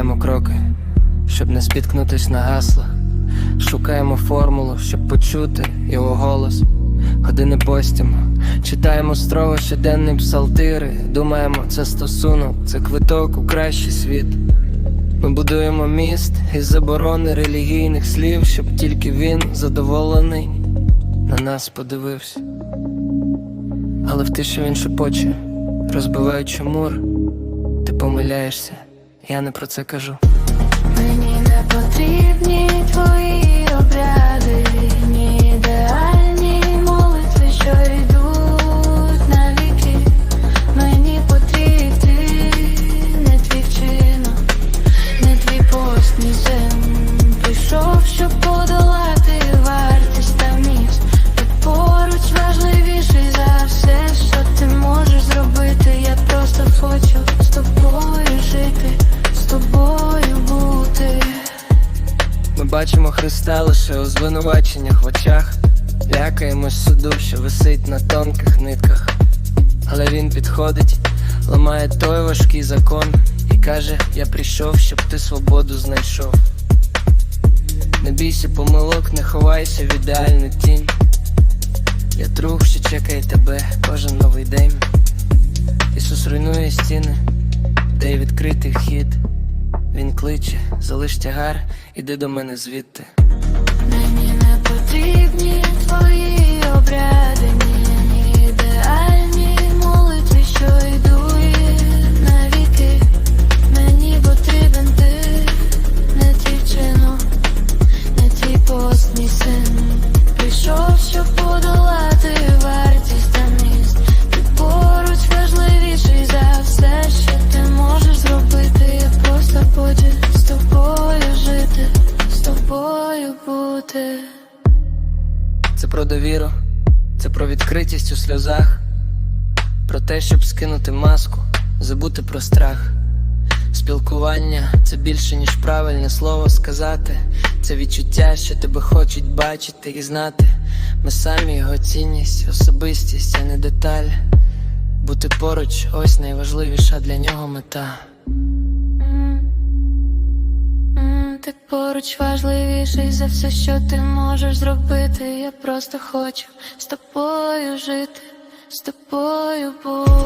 прискоряємо кроки, щоб не спіткнутись на гаслах. Шукаємо формулу, щоб почути його голос. Години постимо, читаємо строго щоденні псалтири. Думаємо, це стосунок, це квиток у кращий світ. Ми будуємо міст із заборони релігійних слів, щоб тільки він задоволений на нас подивився. Але в тиші він шепоче, розбиваючи мур, ти помиляєшся, я не про це кажу. Мені не потрібні твої обряди, бачимо Христа лише у звинуваченнях в очах, лякаємось суду, що висить на тонких нитках. Але він підходить, ламає той важкий закон і каже: Я прийшов, щоб ти свободу знайшов. Не бійся помилок, не ховайся в ідеальну тінь. Я друг, що чекає тебе кожен новий день. Ісус руйнує стіни, де є відкритий вхід. Він кличе, залиш тягар, іди до мене звідти. Мені не потрібні твої обряди, бути. Це про довіру, це про відкритість у сльозах, про те, щоб скинути маску, забути про страх. Спілкування це більше, ніж правильне слово сказати. Це відчуття, що тебе хочуть бачити і знати. Ми самі його цінність, особистість, а не деталь. Бути поруч ось найважливіша для нього мета. Ти поруч важливіший за все, що ти можеш зробити. Я просто хочу з тобою жити, з тобою бути.